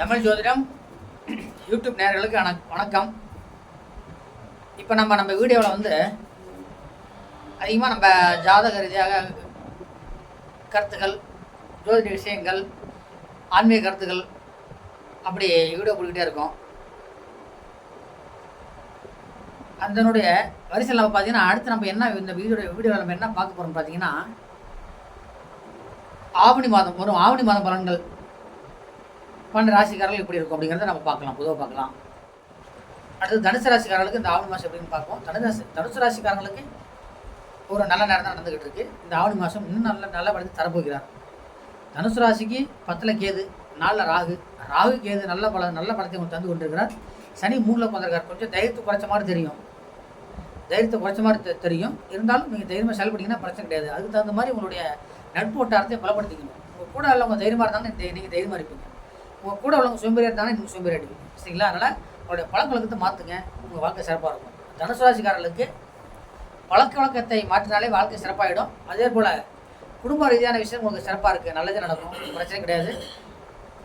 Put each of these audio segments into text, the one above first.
தமிழ் ஜோதிடம் யூடியூப் நேர்களுக்கு வணக்கம். இப்போ நம்ம நம்ம வீடியோவில் வந்து அதிகமாக நம்ம ஜாதக ரீதியாக கருத்துக்கள் ஜோதிட விஷயங்கள் ஆன்மீக கருத்துக்கள் அப்படி வீடியோ போட்டுக்கிட்டே இருக்கோம். அதனுடைய வரிசையில் நம்ம பார்த்தீங்கன்னா அடுத்து நம்ம என்ன இந்த வீடியோ வீடியோவில் நம்ம என்ன பார்க்க போகிறோம் பார்த்தீங்கன்னா ஆவணி மாதம் வரும். ஆவணி மாதம் பலன்கள் பன்னெண்டு ராசிக்காரர்கள் எப்படி இருக்கும் அப்படிங்கிறத நம்ம பார்க்கலாம். பொதுவாக பார்க்கலாம். அடுத்து தனுசு ராசிக்காரர்களுக்கு இந்த ஆவணி மாதம் எப்படின்னு பார்ப்போம். தனுசு தனுசு ராசிக்காரங்களுக்கு ஒரு நல்ல நேரம் தான் நடந்துகிட்டு இருக்கு. இந்த ஆவணி மாதம் இன்னும் நல்ல நல்ல பலத்தை தரப்போகிறார். தனுசு ராசிக்கு பத்தில் கேது நாலில் ராகு. ராகு கேது நல்ல பல நல்ல பலத்தை உங்களுக்கு தந்து கொண்டிருக்கிறார். சனி மூணில் உட்காந்துருக்கார் கொஞ்சம் தைரியத்தை குறைச்ச மாதிரி தெரியும். தைரியத்தை குறைச்ச மாதிரி தெ- தெரியும். இருந்தாலும் நீங்கள் தைரியமாக செயல்பட்டீங்கன்னா பிரச்சனை கிடையாது. அதுக்கு தகுந்த மாதிரி உங்களுடைய நட்பு வட்டாரத்தை பலப்படுத்திக்கணும். உங்கள் கூட உள்ளவங்க தைரியமாக இருந்தாலும் நீங்கள் தைரியமாக இருப்பீங்க. உங்கள் கூட உள்ளவங்க சோம்பேறியாக இருந்தாலும் நீங்கள் சோம்பேறி அடிப்பீங்க சரிங்களா? அதனால் உங்களுடைய பழக்க வழக்கத்தை மாற்றுங்க உங்கள் வாழ்க்கை சிறப்பாக இருக்கும். தனுசுராசிக்காரர்களுக்கு பழக்க வழக்கத்தை மாற்றினாலே வாழ்க்கை சிறப்பாகிடும் அதே போல் குடும்ப ரீதியான விஷயம் உங்களுக்கு சிறப்பாக இருக்குது நல்லது நடக்கும். பிரச்சனை கிடையாது.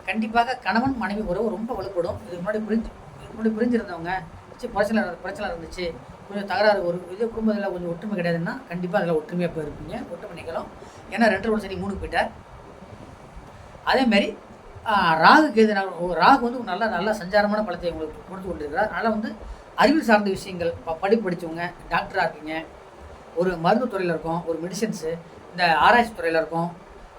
கண்டிப்பாக கணவன் மனைவி உறவு ரொம்ப வலுப்படும். இதுக்கு முன்னாடி புரிஞ்சு இதுக்கு முன்னாடி புரிஞ்சிருந்தவங்க சி பிரச்சனை பிரச்சனை இருந்துச்சு கொஞ்சம் தகராறு ஒரு இது குடும்பத்தில் கொஞ்சம் ஒற்றுமை கிடையாதுன்னா கண்டிப்பாக அதில் ஒற்றுமையாக போயிருப்பீங்க. ஒற்றுமை நிகழும். ஏன்னா ரெண்டு வருஷம் சரி மூணு போயிட்டார். அதேமாரி ராகு கேது ராகு வந்து ஒரு நல்ல நல்ல சஞ்சாரமான பலத்தை உங்களுக்கு கொடுத்து கொண்டிருக்கிறார். அதனால் வந்து அறிவியல் சார்ந்த விஷயங்கள் ப- படிப்பு படித்தவங்க டாக்டராக இருக்கீங்க ஒரு மருந்து துறையில் இருக்கோம் ஒரு மெடிசன்ஸு இந்த ஆராய்ச்சி துறையில் இருக்கோம்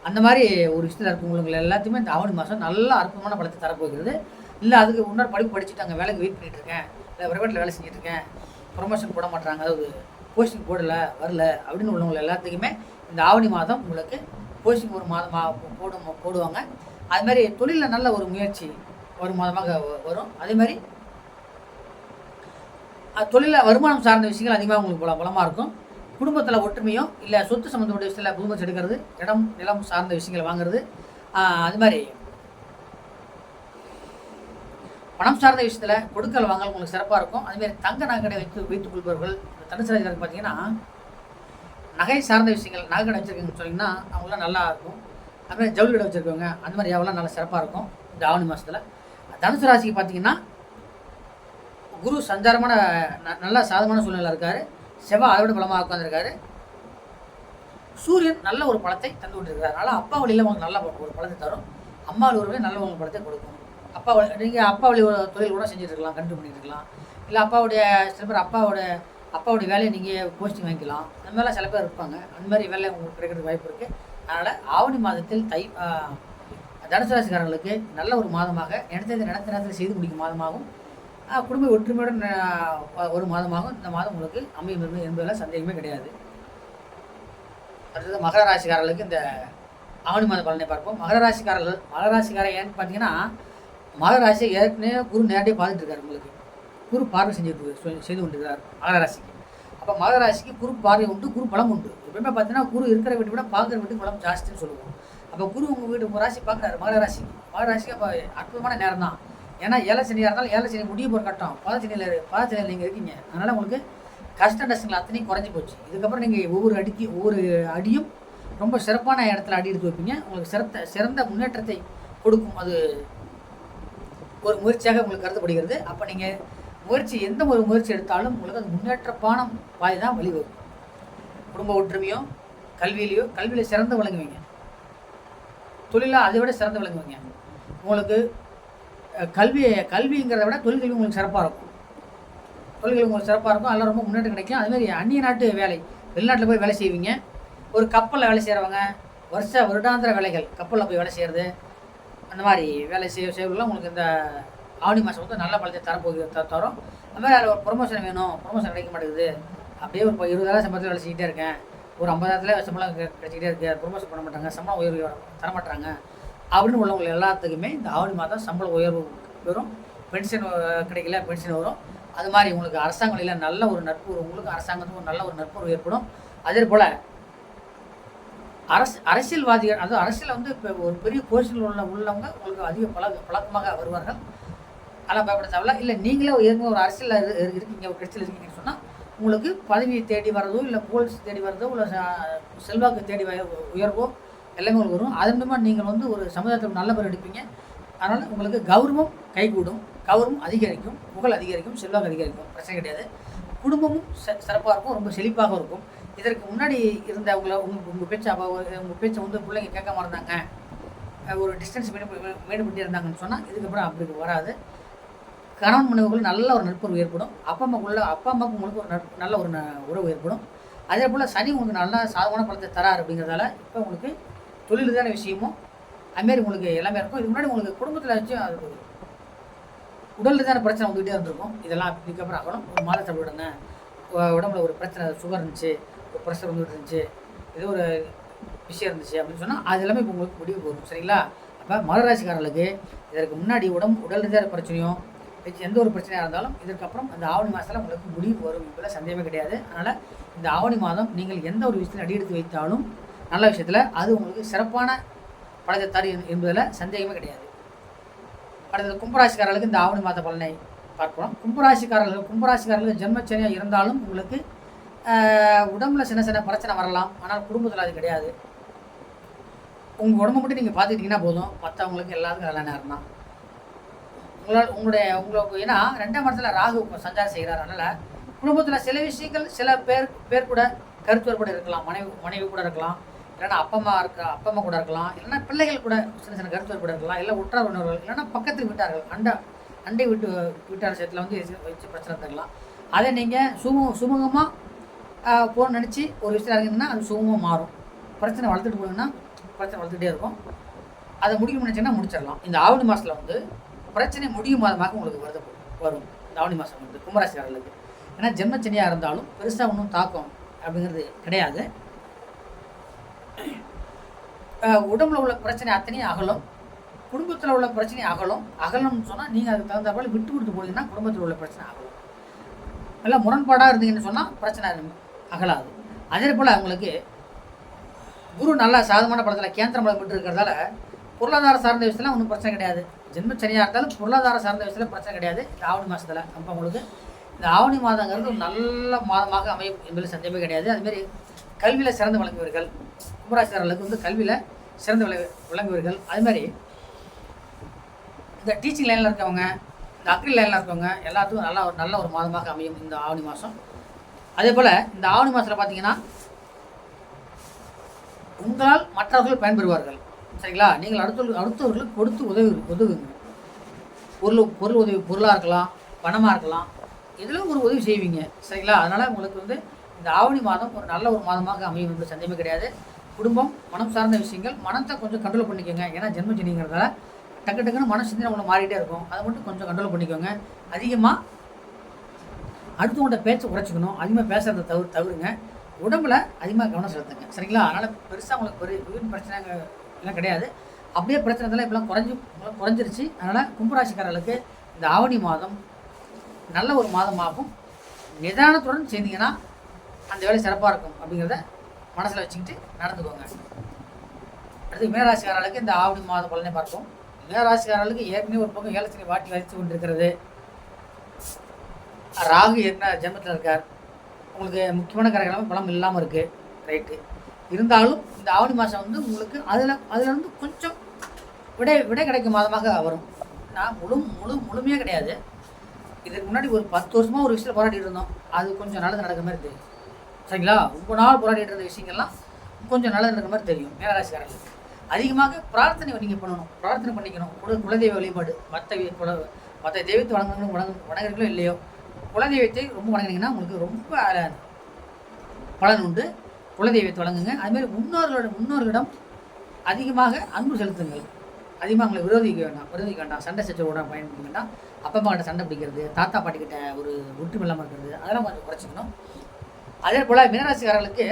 அந்த மாதிரி ஒரு விஷயத்தில் இருக்கவங்களுக்கு எல்லாத்தையுமே இந்த ஆவணி மாதம் நல்ல அற்புதமான பலத்தை தரப்போகிறது. இல்லை அதுக்கு முன்னாடி படிப்பு படிச்சுட்டு அங்கே வேலைக்கு வெயிட் பண்ணிகிட்டு இருக்கேன் இல்லை ப்ரைவேட்டில் வேலை செஞ்சுட்டு இருக்கேன் ப்ரொமோஷன் போட மாட்டாங்க அதாவது போஸ்டிங் போடலை வரல அப்படின்னு உள்ளவங்க எல்லாத்துக்குமே இந்த ஆவணி மாதம் உங்களுக்கு போஸ்டிங் ஒரு மாதமாக போடும் போடுவாங்க. அது மாதிரி தொழிலில் நல்ல ஒரு முயற்சி ஒரு மாதமாக வரும். அதே மாதிரி தொழிலில் வருமானம் சார்ந்த விஷயங்கள் அதிகமாக உங்களுக்கு பல பலமாக இருக்கும். குடும்பத்தில் ஒற்றுமையும் இல்லை சொத்து சம்மந்தப்பட்ட விஷயத்தில் குடும்பத்தை எடுக்கிறது இடம் நிலம் சார்ந்த விஷயங்களை வாங்குறது அது மாதிரி பணம் சார்ந்த விஷயத்தில் கொடுக்கல் வாங்கல் உங்களுக்கு சிறப்பாக இருக்கும். அதுமாதிரி தங்க நகைக்கடை வைத்து வைத்துக் கொள்பவர்கள் இந்த தனுசு ராசிக்காரங்க பார்த்தீங்கன்னா நகை சார்ந்த விஷயங்கள் நகை கடை வச்சுருக்கீங்கன்னு சொன்னீங்கன்னா அவங்களாம் நல்லா இருக்கும். அதுமாதிரி ஜவுளி கடை வச்சுருக்கவங்க அந்த மாதிரி எவ்வளோ நல்லா சிறப்பாக இருக்கும். இந்த ஆவணி மாதத்தில் தனுசு ராசிக்கு பார்த்தீங்கன்னா குரு சஞ்சாரமான ந- நல்ல சாதமான சூழ்நிலை இருக்கார். செவ்வாய் அறுவடை பலமாக உட்காந்துருக்காரு சூரியன் நல்ல ஒரு பழத்தை தந்து கொண்டிருக்கிறார். அதனால் அப்பா வழியில் உங்களுக்கு நல்ல ஒரு பழத்தை தரும். அம்மா வழி நல்ல உங்களுக்கு பழத்தை கொடுக்கும். அப்பா வழி நீங்கள் அப்பா வழி ஒரு தொழில் கூட செஞ்சுட்டு இருக்கலாம் கண்டு பண்ணிட்டு இருக்கலாம். இல்லை அப்பாவுடைய சில பேர் அப்பாவோட அப்பாவுடைய வேலையை நீங்கள் போஸ்டிங் வாங்கிக்கலாம். அந்த மாதிரிலாம் சில பேர் இருப்பாங்க. அந்த மாதிரி வேலை உங்களுக்கு கிடைக்கிறதுக்கு வாய்ப்பு இருக்குது அதனால் ஆவணி மாதத்தில் தை தனுசராசிக்காரர்களுக்கு தனுசு ராசிக்காரர்களுக்கு நல்ல ஒரு மாதமாக நினைத்தது நினைத்த நேரத்தில் செய்து முடிக்கும் மாதமாகவும் குடும்ப ஒற்றுமையுடன் ஒரு மாதமாகவும் இந்த மாதம் உங்களுக்கு அமையும் என்பது- என்பதில் சந்தேகமே கிடையாது. அடுத்தது மகர ராசிக்காரர்களுக்கு இந்த ஆவணி மாத பலனை பார்ப்போம். மகர ராசிக்காரர்கள் மகர ராசிக்காரர் ஏன்னு பார்த்தீங்கன்னா மகர ராசியை ஏற்கனவே குரு நேரடியாக பார்த்துட்டு இருக்காரு உங்களுக்கு. குரு பார்வை செஞ்சுட்டு செய்து கொண்டிருக்கிறார் மகர ராசிக்கு. அப்போ மகராசிக்கு குரு பார்வை உண்டு குரு பலம் உண்டு. எப்பவுமே பார்த்தீங்கன்னா குரு இருக்கிற வீட்டை விட பார்க்குற வீட்டு பலம் ஜாஸ்தின்னு சொல்லுவோம். அப்போ குரு உங்கள் வீட்டு உங்கள் ராசி பார்க்குறாரு மகர மகராசிக்கு அப்போ அற்புதமான நேரம் தான். ஏன்னா ஏழை சனியாக இருந்தாலும் ஏழை சனி முடிய போகிற கட்டம். பாதச்சனியில் பாதச்சனியில் நீங்கள் இருக்கீங்க. அதனால் உங்களுக்கு கஷ்ட நஷ்டங்கள் அத்தனையும் குறைஞ்சி போச்சு. இதுக்கப்புறம் நீங்கள் ஒவ்வொரு அடிக்கு ஒவ்வொரு அடியும் ரொம்ப சிறப்பான இடத்துல அடி எடுத்து வைப்பீங்க. உங்களுக்கு சிறந்த சிறந்த முன்னேற்றத்தை கொடுக்கும். அது ஒரு முயற்சியாக உங்களுக்கு கருதப்படுகிறது. அப்போ நீங்கள் முயற்சி எந்த ஒரு முயற்சி எடுத்தாலும் உங்களுக்கு அது முன்னேற்றப்பான பாதை தான் வழிவகுக்கும் குடும்ப ஒற்றுமையோ கல்வியிலையோ கல்வியில் சிறந்து விளங்குவீங்க. தொழிலாக அதை விட சிறந்து விளங்குவீங்க. உங்களுக்கு கல்வி கல்விங்கிறத விட தொழில்கல்வி உங்களுக்கு சிறப்பாக இருக்கும். தொழில்கள் உங்களுக்கு சிறப்பாக இருக்கும். அதெல்லாம் ரொம்ப முன்னேற்றம் கிடைக்கும். அதுமாதிரி அந்நிய நாட்டு வேலை வெளிநாட்டில் போய் வேலை செய்வீங்க. ஒரு கப்பலில் வேலை செய்கிறவங்க வருஷ வருடாந்திர வேலைகள் கப்பலில் போய் வேலை செய்கிறது அந்த மாதிரி வேலை செய்ய செய்வதெல்லாம் உங்களுக்கு இந்த ஆவணி மாதம் வந்து நல்ல பழத்தை தரப்போகுது த தரும். அது மாதிரி அதில் ஒரு ப்ரொமோஷன் வேணும் ப்ரொமோஷன் கிடைக்க மாட்டேங்குது. அப்படியே ஒரு இப்போ இருபதாயிரம் சம்பளத்தில் வேலை செஞ்சுட்டே இருக்கேன். ஒரு ஐம்பதாயிரத்துல சம்பளம் கிடைச்சிக்கிட்டே இருக்கு. ப்ரொமோஷன் பண்ண மாட்டாங்க சம்பளம் உயர்வு தரமாட்டாங்க. தர மாட்டாங்க அப்படின்னு உள்ளவங்க எல்லாத்துக்குமே இந்த ஆவணி மாதம் சம்பள உயர்வு வரும். பென்ஷன் கிடைக்கல பென்ஷன் வரும். அது மாதிரி உங்களுக்கு அரசாங்க வழியில் நல்ல ஒரு நட்பு உங்களுக்கு அரசாங்கத்துக்கும் ஒரு நல்ல ஒரு நட்புறவு ஏற்படும். அதே போல் அரசு அரசியல்வாதிகள் அதாவது அரசியல் வந்து இப்போ ஒரு பெரிய பொசிஷனில் உள்ள உள்ளவங்க உங்களுக்கு அதிக பழக்க பழக்கமாக வருவார்கள். அதெல்லாம் பயப்பட தேவையில்ல இல்லை நீங்களே ஏற்கனவே ஒரு அரசியல் இருக்கீங்க ஒரு கட்சியில் இருக்கீங்கன்னு சொன்னால் உங்களுக்கு பதவியை தேடி வர்றதோ இல்லை போலீஸ் தேடி வர்றதோ இல்லை செல்வாக்கு தேடி உயர்வோ எல்லாமே உங்களுக்கு வரும். அதன் மூலமாக நீங்கள் வந்து ஒரு சமுதாயத்தில் நல்ல பேர் எடுப்பீங்க. அதனால் உங்களுக்கு கௌரவம் கைகூடும். கௌரவம் அதிகரிக்கும். புகழ் அதிகரிக்கும். செல்வாக்கு அதிகரிக்கும். பிரச்சனை கிடையாது. குடும்பமும் ச சிறப்பாக இருக்கும். ரொம்ப செழிப்பாக இருக்கும். இதற்கு முன்னாடி இருந்த உங்களை உங்கள் உங்கள் பேச்சை அப்போ உங்கள் பேச்சை வந்து பிள்ளைங்க கேட்காம இருந்தாங்க. ஒரு டிஸ்டன்ஸ் மெயின் மெயின் இருந்தாங்கன்னு சொன்னால் இதுக்கப்புறம் அப்படி வராது. கணவன் மனைவிக்குள்ள நல்ல ஒரு நட்புறவு ஏற்படும். அப்பா அம்மாக்குள்ள அப்பா அம்மாவுக்கு உங்களுக்கு ஒரு நட்பு நல்ல ஒரு ந- உறவு ஏற்படும். அதே போல் சனி உங்களுக்கு நல்ல சாதகமான பலத்தை தரார் அப்படிங்கிறதால இப்போ உங்களுக்கு தொழில் தான விஷயமும் அதுமாரி உங்களுக்கு எல்லாமே இருக்கும். இது முன்னாடி உங்களுக்கு குடும்பத்தில் வச்சு அது ஒரு உடல் தான பிரச்சனை வந்துகிட்டே இருந்திருக்கும். இதெல்லாம் இதுக்கப்புறம் ஆகணும். ஒரு மாதத்தை விடுங்க. உடம்புல ஒரு பிரச்சனை சுகர் இருந்துச்சு ஒரு ப்ரெஷர் வந்துட்டு இருந்துச்சு ஏதோ ஒரு விஷயம் இருந்துச்சு அப்படின்னு சொன்னால் அது எல்லாமே இப்போ உங்களுக்கு முடிவு போகும். சரிங்களா? அப்போ மகராசிக்காரர்களுக்கு இதற்கு முன்னாடி உடம்பு உடல் ரீதியான பிரச்சனையும் எந்த ஒரு பிரச்சனையாக இருந்தாலும் இதற்கப்புறம் அந்த ஆவணி மாதத்தில் உங்களுக்கு முடிவு வரும். இதில் சந்தேகமே கிடையாது. அதனால் இந்த ஆவணி மாதம் நீங்கள் எந்த ஒரு விஷயத்தில் அடியெடுத்து வைத்தாலும் நல்ல விஷயத்தில் அது உங்களுக்கு சிறப்பான பலத்தை தரும் என்பதில் சந்தேகமே கிடையாது. அடுத்தது கும்பராசிக்காரர்களுக்கு இந்த ஆவணி மாத பலனை பார்க்கலாம். கும்பராசிக்காரர்கள் கும்பராசிக்காரர்களுக்கு ஜென்மச்சனியாக இருந்தாலும் உங்களுக்கு உடம்புல சின்ன சின்ன பிரச்சனை வரலாம். ஆனால் குடும்பத்தில் அது கிடையாது. உங்கள் உடம்பை மட்டும் நீங்கள் பார்த்துக்கிட்டிங்கன்னா போதும். மற்றவங்களுக்கு எல்லாத்துக்கும் நல்ல நேரம் தான் உங்களால் உங்களுடைய உங்களுக்கு ஏன்னா ரெண்டாம் இடத்துல ராகு இப்போ சஞ்சாரம் செய்கிறார். அதனால் குடும்பத்தில் சில விஷயங்கள் சில பேர் பேர் கூட கருத்துவர் கூட இருக்கலாம். மனைவி மனைவி கூட இருக்கலாம். இல்லைன்னா அப்பா அம்மா இருக்க அப்பா அம்மா கூட இருக்கலாம். இல்லைன்னா பிள்ளைகள் கூட சின்ன சின்ன கருத்துவர் கூட இருக்கலாம். இல்லை உற்றார் உணர்வுகள் இல்லைன்னா பக்கத்து வீட்டார்கள் அண்டை அண்டை வீட்டு வீட்டார் விஷயத்தில் வந்து வச்சு பிரச்சனை தரலாம் அதை நீங்கள் சுமூ சுமூகமாக போகணும்னு நினச்சி ஒரு விஷயம் இருக்கீங்கன்னா அது சுமூகமாக மாறும். பிரச்சனை வளர்த்துட்டு போனீங்கன்னா பிரச்சனை வளர்த்துட்டே இருக்கும். அதை முடிக்கணும்னு நினச்சிங்கன்னா முடிச்சிடலாம். இந்த ஆவணி மாதத்தில் வந்து பிரச்சனை முடியும் மாதமாக உங்களுக்கு வருது வரும். இந்த ஆவணி மாதம் வந்து கும்பராசிக்காரர்களுக்கு. ஏன்னா ஜென்மச்சனியாக இருந்தாலும் பெருசாக ஒன்றும் தாக்கம் அப்படிங்கிறது கிடையாது. உடம்புல உள்ள பிரச்சனை அத்தனையும் அகலும். குடும்பத்தில் உள்ள பிரச்சனை அகலும். அகலம்னு சொன்னால் நீங்கள் அதுக்கு தகுந்த போல விட்டு கொடுத்து போனீங்கன்னா குடும்பத்தில் உள்ள பிரச்சனை அகலும். நல்லா முரண்பாடாக இருந்தீங்கன்னு சொன்னால் பிரச்சனை அகலாது. அதே போல் அவங்களுக்கு குரு நல்லா சாதமான படத்தில் கேந்திரம் பலம் இருக்கிறதால பொருளாதார சார்ந்த விஷயம்லாம் ஒன்றும் பிரச்சனை கிடையாது. ஜென்ம சனியாக இருந்தாலும் பொருளாதார சார்ந்த விஷயத்தில் பிரச்சனை கிடையாது. இந்த ஆவணி மாதத்தில் அப்போ உங்களுக்கு இந்த ஆவணி மாதங்கிறது ஒரு நல்ல மாதமாக அமையும் என்பதில் சந்தேகமே கிடையாது. அதுமாரி கல்வியில் சிறந்து விளங்குவீர்கள். கும்பராசிக்காரர்களுக்கு வந்து கல்வியில் சிறந்து விளங்கு விளங்குவீர்கள். அதுமாதிரி இந்த டீச்சிங் லைனில் இருக்கவங்க இந்த அக்ரி லைனில் இருக்கவங்க எல்லாத்துக்கும் நல்லா ஒரு நல்ல ஒரு மாதமாக அமையும் இந்த ஆவணி மாதம் அதே போல் இந்த ஆவணி மாதத்தில் பார்த்தீங்கன்னா உங்களால் மற்றவர்கள் பயன்பெறுவார்கள். சரிங்களா? நீங்கள் அடுத்தவர்கள் அடுத்தவர்களுக்கு கொடுத்து உதவி உதவுங்க. பொருள் பொருள் உதவி பொருளாக இருக்கலாம் பணமாக இருக்கலாம் எதில் ஒரு உதவி செய்வீங்க சரிங்களா? அதனால் உங்களுக்கு வந்து இந்த ஆவணி மாதம் ஒரு நல்ல ஒரு மாதமாக அமையும் என்று சந்தேகமே கிடையாது. குடும்பம் மனம் சார்ந்த விஷயங்கள் மனத்தை கொஞ்சம் கண்ட்ரோல் பண்ணிக்கோங்க. ஏன்னா ஜென்மஜனிங்கிறதால டக்கு டக்குன்னு மன சிந்தனை உங்களை மாறிட்டே இருக்கும். அதை மட்டும் கொஞ்சம் கண்ட்ரோல் பண்ணிக்கோங்க. அதிகமாக அடுத்தவங்கள்ட்ட பேச்சை குறைச்சிக்கணும். அதிகமாக பேசுகிறத தவிர தவிருங்க. உடம்புல அதிகமாக கவனம் செலுத்துங்க. சரிங்களா? அதனால் பெருசாக உங்களுக்கு பெரிய வீண் பிரச்சனை அப்படிலாம் கிடையாது. அப்படியே பிரச்சனைலாம் இதெல்லாம் இப்பெல்லாம் குறைஞ்சி இப்பெல்லாம் குறைஞ்சிருச்சு. அதனால் கும்பராசிக்காரர்களுக்கு இந்த ஆவணி மாதம் நல்ல ஒரு மாதமாகும். நிதானத்துடன் செய்தீங்கன்னா அந்த வேலை சிறப்பாக இருக்கும் அப்படிங்கிறத மனசில் வச்சுக்கிட்டு நடந்துக்கோங்க. அடுத்து மேராசிக்காரர்களுக்கு இந்த ஆவணி மாத பலனை பார்ப்போம். மேராசிக்காரர்களுக்கு ஏற்கனவே ஒரு பக்கம் ஏலச்சனை வாட்டி வரித்து கொண்டிருக்கிறது. ராகு என்ன ஜென்மத்தில் இருக்கார். உங்களுக்கு முக்கியமான கிரகங்களும் பலம் இல்லாமல் இருக்குது ரைட்டு இருந்தாலும் இந்த ஆவணி மாதம் வந்து உங்களுக்கு அதில் அதில் கொஞ்சம் விடை விடை கிடைக்கும் மாதமாக வரும். நான் முழு முழு முழுமையாக கிடையாது. இதுக்கு முன்னாடி ஒரு பத்து வருஷமாக ஒரு விஷயத்தில் போராடிட்டு இருந்தோம். அது கொஞ்சம் நல்லது நடக்கிற மாதிரி தெரியும். சரிங்களா? ரொம்ப நாள் போராடிட்டு இருந்த விஷயங்கள்லாம் கொஞ்சம் நல்லது நடக்கிற மாதிரி தெரியும் மேலராசிக்காரர்களுக்கு அதிகமாக பிரார்த்தனை நீங்கள் பண்ணணும். பிரார்த்தனை பண்ணிக்கணும். குல குலதெய்வ வழிபாடு. மற்ற குல மற்ற தெய்வத்தை வணங்கணும் வணங்க வணங்குறீங்களோ இல்லையோ குலதெய்வத்தை ரொம்ப வணங்குனீங்கன்னா உங்களுக்கு ரொம்ப பலன் உண்டு. குலதெய்வத்தை வழங்குங்க அதுமாதிரி முன்னோர்களோட முன்னோர்களிடம் அதிகமாக அன்பு செலுத்துங்கள். அதிகமாக அவங்களை விரோதிக்க வேண்டாம். விரோதிக்க வேண்டாம். சண்டை சச்சரவோட பயன்படுத்த வேண்டாம். அப்பா அம்மா கிட்ட சண்டை பிடிக்கிறது தாத்தா பாட்டி கிட்ட ஒரு ஒற்றுமை இல்லாமல் இருக்கிறது அதெல்லாம் கொஞ்சம் குறைச்சிக்கணும். அதே போல் மீனராசிக்காரர்களுக்கு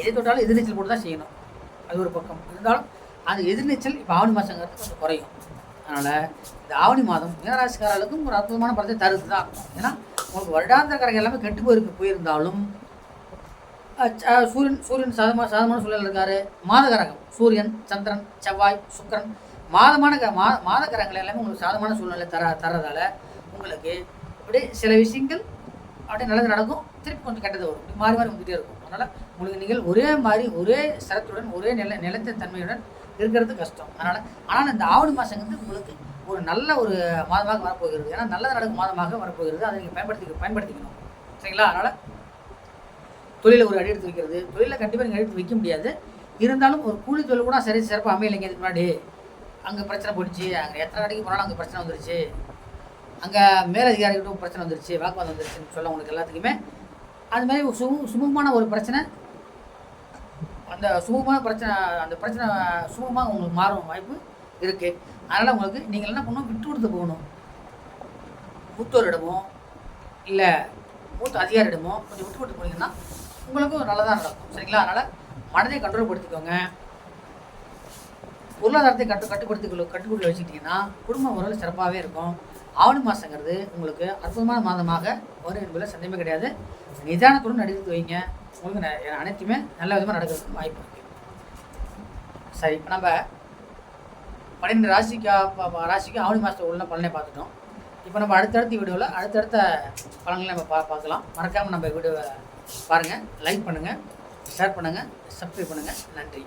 எதை தொட்டாலும் எதிர்நீச்சல் போட்டு தான் செய்யணும். அது ஒரு பக்கம். இருந்தாலும் அந்த எதிர்நீச்சல் இப்போ ஆவணி மாதங்கிறது கொஞ்சம் குறையும். அதனால் இந்த ஆவணி மாதம் மீனராசிக்காரர்களுக்கும் ஒரு அற்புதமான படத்தை தருது தான் ஏன்னா உங்களுக்கு வருடாந்திர கரைகள் எல்லாமே கெட்டு போயிருக்கு. போயிருந்தாலும் சூரியன் சூரியன் சாதமாக சாதமான சூழல் இருக்காரு. மாதகரகம் சூரியன் சந்திரன் செவ்வாய் சுக்கரன். மாதமான க மா மாத கிரகங்கள் எல்லாமே உங்களுக்கு சாதமான சூழ்நிலை தர தரதால உங்களுக்கு அப்படியே சில விஷயங்கள் அப்படியே நல்லது நடக்கும். திருப்பி கொஞ்சம் கெட்டது வரும். இப்படி மாறி மாறி வந்துகிட்டே இருக்கும். அதனால் உங்களுக்கு நீங்கள் ஒரே மாதிரி ஒரே சரத்துடன் ஒரே நில நிலத்த தன்மையுடன் இருக்கிறது கஷ்டம். அதனால் ஆனால் இந்த ஆவணி மாதம் வந்து உங்களுக்கு ஒரு நல்ல ஒரு மாதமாக வரப்போகிறது. ஏன்னா நல்லது நடக்கும் மாதமாக வரப்போகிறது. அதை நீங்கள் பயன்படுத்தி பயன்படுத்திக்கணும். சரிங்களா? அதனால் தொழிலில் ஒரு அடி எடுத்து வைக்கிறது. தொழிலில் கண்டிப்பாக நீங்கள் எடுத்து வைக்க முடியாது. இருந்தாலும் ஒரு கூலி தொழில் கூட சரி சிறப்பாக அமையலைங்க இதுக்கு முன்னாடி. அங்கே பிரச்சனை போயிடுச்சு. அங்கே எத்தனை கடைக்கு போனாலும் அங்கே பிரச்சனை வந்துருச்சு. அங்கே மேலதிகாரிகிட்டும் பிரச்சனை வந்துருச்சு. வாக்குவாதம் வந்துருச்சுன்னு சொல்ல உங்களுக்கு எல்லாத்துக்குமே. அது மாதிரி ஒரு சுமூகமான ஒரு பிரச்சனை. அந்த சுமூகமான பிரச்சனை அந்த பிரச்சனை சுமூகமாக உங்களுக்கு மாறும் வாய்ப்பு இருக்குது அதனால் உங்களுக்கு நீங்கள் என்ன பண்ணணும்? விட்டு கொடுத்து போகணும். மூத்தோரிடமோ இல்லை மூத்த அதிகாரியிடமோ கொஞ்சம் விட்டு கொடுத்து போனீங்கன்னா உங்களுக்கும் நல்லதாக நடக்கும். சரிங்களா? அதனால் மனதை கண்ட்ரோல் படுத்திக்கோங்க பொருளாதாரத்தை கட்டு கட்டுப்படுத்திக்கொள்ள கட்டுக்குள்ள வச்சுக்கிட்டிங்கன்னா குடும்பம் ஓரளவு சிறப்பாகவே இருக்கும். ஆவணி மாதங்கிறது உங்களுக்கு அற்புதமான மாதமாக வரும் என்பதில் சந்தேகமே கிடையாது. நிதானத்துடன் நடித்து வைங்க. உங்களுக்கு அனைத்துமே நல்ல விதமாக நடக்கிறதுக்கு வாய்ப்பு இருக்குது சரி இப்போ நம்ம பன்னிரெண்டு ராசிக்கு ராசிக்கு ஆவணி மாதத்துக்கு உள்ள பலனை பார்த்துட்டோம். இப்போ நம்ம அடுத்தடுத்த வீடியோவில் அடுத்தடுத்த பலன்களை நம்ம பா பார்க்கலாம். மறக்காமல் நம்ம வீடியோவை பாருங்கள் லைக் பண்ணுங்கள் ஷேர் பண்ணுங்கள் சப்ஸ்கிரைப் பண்ணுங்கள் நன்றி.